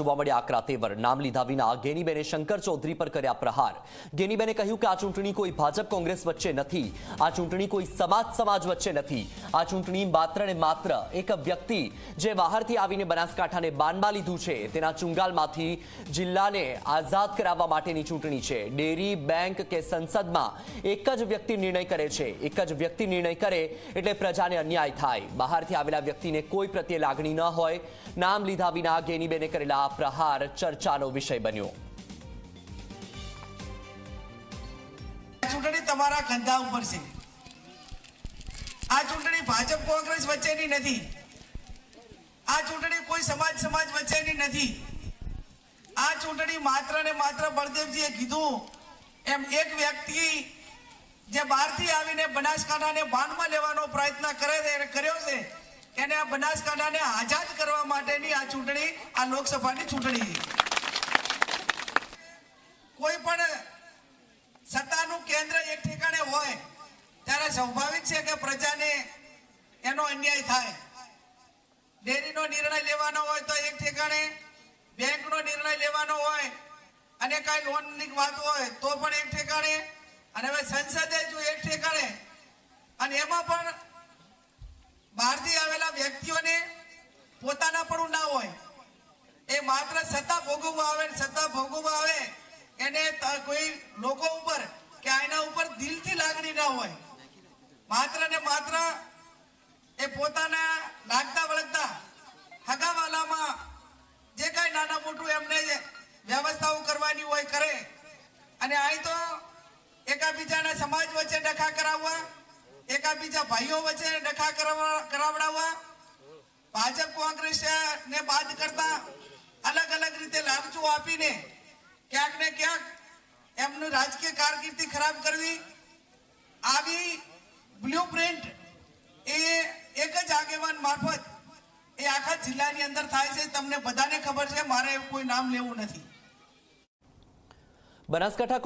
જોવા મળ્યા આકરા તેવર નામ લીધા વિના ગેનીબેને શંકર ચૌધરી પર કર્યા પ્રહાર. ગેનીબેને કહ્યું કે આ ચૂંટણી કોઈ ભાજપ કોંગ્રેસ વચ્ચે નથી. આ ચૂંટણી કોઈ સમાજ સમાજ વચ્ચે નથી. આ ચૂંટણી માત્ર ને માત્ર એક વ્યક્તિ જે બહારથી આવીને બનાસકાંઠાને બાનમાં લીધું છે. તેના ચુંગાલમાંથી જિલ્લાને આઝાદ કરાવવા માટેની ચૂંટણી છે. ડેરી, બેંક કે સંસદમાં એક જ વ્યક્તિ નિર્ણય કરે છે. એક જ વ્યક્તિ નિર્ણય કરે એટલે પ્રજાને અન્યાય થાય. બહારથી આવેલા વ્યક્તિને કોઈ પ્રત્યે લાગણી ન હોય. નામ લીધા વિના ગેનીબેને કરેલા પ્રહાર ચર્ચાનો વિષય બન્યો. ચૂંટણી તમારા કંધા ઉપર છે. આ ચૂંટણી ભાજપ કોંગ્રેસ વચ્ચેની નથી. આ ચૂંટણી કોઈ સમાજ સમાજ વચ્ચેની નથી. આ ચૂંટણી માત્ર ને માત્ર બળદેવજીએ કીધું. એમ એક વ્યક્તિ જે બહારથી આવીને બનાસકાંઠાને બાનમાં લેવાનો પ્રયત્ન કરે છે, કર્યો છે. એને આ બનાસકાંઠાને આઝાદ કરવા માટેની આ ચૂંટણી, આ લોકસભાની ચૂંટણી. કોઈ પણ સત્તાનું કેન્દ્ર એક ઠેકાણે હોય, ત્યારે સ્વાભાવિક છે કે પ્રજાને એનો અન્યાય થાય. ડેરીનો નિર્ણય લેવાનો હોય તો એક ઠેકાણે, બેંકનો નિર્ણય લેવાનો હોય, અને કાંઈ લોનની વાત હોય તો પણ એક ઠેકાણે, અને હવે સંસદે જો એક ઠેકાણે, અને એમાં પણ બહારથી વ્યક્તિઓને પોતાના પણ ના હોય. એ માત્ર સત્તા ભોગવવા આવે સત્તા ભોગવવા આવે એને કોઈ લોકો ઉપર કે આના ઉપર દિલથી લાગણી ના હોય. માત્ર ને માત્ર એ પોતાના લાગતા વળગતા હગાવાલામાં જે કાંઈ નાના મોટું એમને વ્યવસ્થાઓ કરવાની હોય કરે. અને અહીં તો એકાબીજાના સમાજ વચ્ચે ડખા કરાવવા એકાબીજા ભાઈઓ વચ્ચે ડખા કરાવડાવવા ભાજપ કોંગ્રેસ ને બાદ કરતા અલગ અલગ રીતે લાલચો આપીને ક્યાંક ને ક્યાંક એમનું રાજકીય કારકિર્દી ખરાબ કરવી. આવી બ્લુપ્રિન્ટ એ એક જ આગેવાન મારફત એ આખા જિલ્લાની અંદર થાય છે. તમને બધાને ખબર છે, મારે કોઈ નામ લેવું નથી. બનાસકાંઠા